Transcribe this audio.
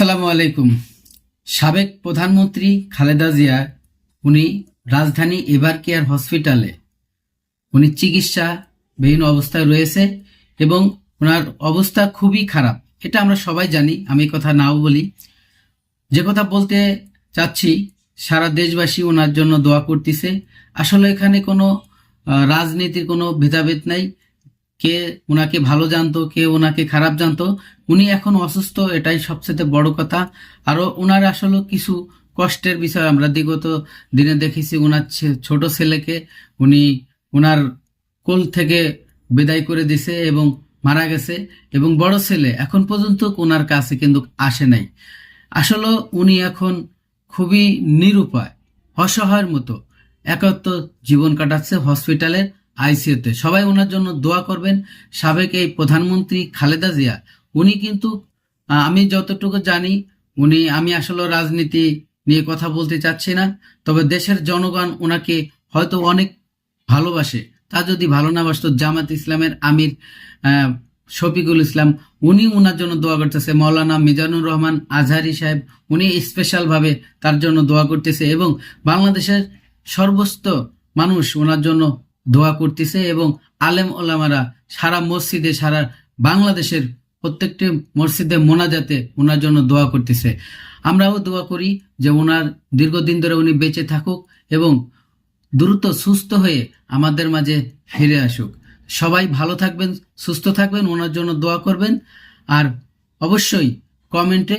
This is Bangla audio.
আসসালামু আলাইকুম। সাবেক প্রধানমন্ত্রী খালেদা জিয়া, উনি রাজধানী এভার কেয়ার হসপিটালে উনি চিকিৎসা বিভিন্ন অবস্থায় রয়েছে এবং ওনার অবস্থা খুবই খারাপ। এটা আমরা সবাই জানি, আমি কথা নাও বলি। যে কথা বলতে চাচ্ছি, সারা দেশবাসী ওনার জন্য দোয়া করতেছে। আসলে এখানে কোনো রাজনীতির কোনো ভেদাভেদ নাই। কে ওনাকে ভালো জানতো, কে ওনাকে খারাপ জানতো, উনি এখন অসুস্থ, এটাই সবচেয়ে বড় কথা। আরও ওনার আসলে কিছু কষ্টের বিষয় আমরা বিগত দিনে দেখেছি ওনার ছোট ছেলেকে উনি ওনার কোল থেকে বিদায় করে দিছে এবং মারা গেছে এবং বড় ছেলে এখন পর্যন্ত ওনার কাছে কিন্তু আসে নাই। আসলে উনি এখন খুবই নিরুপায়, অসহায়ের মতো একাত্ম জীবন কাটাচ্ছে হসপিটালের আইসিইউতে সবাই ওনার জন্য দোয়া করবেন। সাবেক এই প্রধানমন্ত্রী খালেদা জিয়া, উনি কিন্তু আমি যতটুকু জানি, উনি, আমি আসলে রাজনীতি নিয়ে কথা বলতে চাচ্ছি না, তবে দেশের জনগণ ওনাকে হয়তো অনেক ভালোবাসে। তা যদি ভালো না বাসত, জামাত ইসলামের আমির শফিকুল ইসলাম, উনি ওনার জন্য দোয়া করতেছে। মৌলানা মিজানুর রহমান আজহারি সাহেব, উনি স্পেশালভাবে তার জন্য দোয়া করতেছে এবং বাংলাদেশের সর্বস্ত মানুষ ওনার জন্য দোয়া করতেছে এবং আলেম ওলামারা সারা মসজিদে, সারা বাংলাদেশের প্রত্যেকটি মসজিদে মোনাজাতে ওনার জন্য দোয়া করতেছে। আমরাও দোয়া করি যে ওনার দীর্ঘদিন ধরে উনি বেঁচে থাকুক এবং দ্রুত সুস্থ হয়ে আমাদের মাঝে ফিরে আসুক। সবাই ভালো থাকবেন, সুস্থ থাকবেন ওনার জন্য দোয়া করবেন। আর অবশ্যই কমেন্টে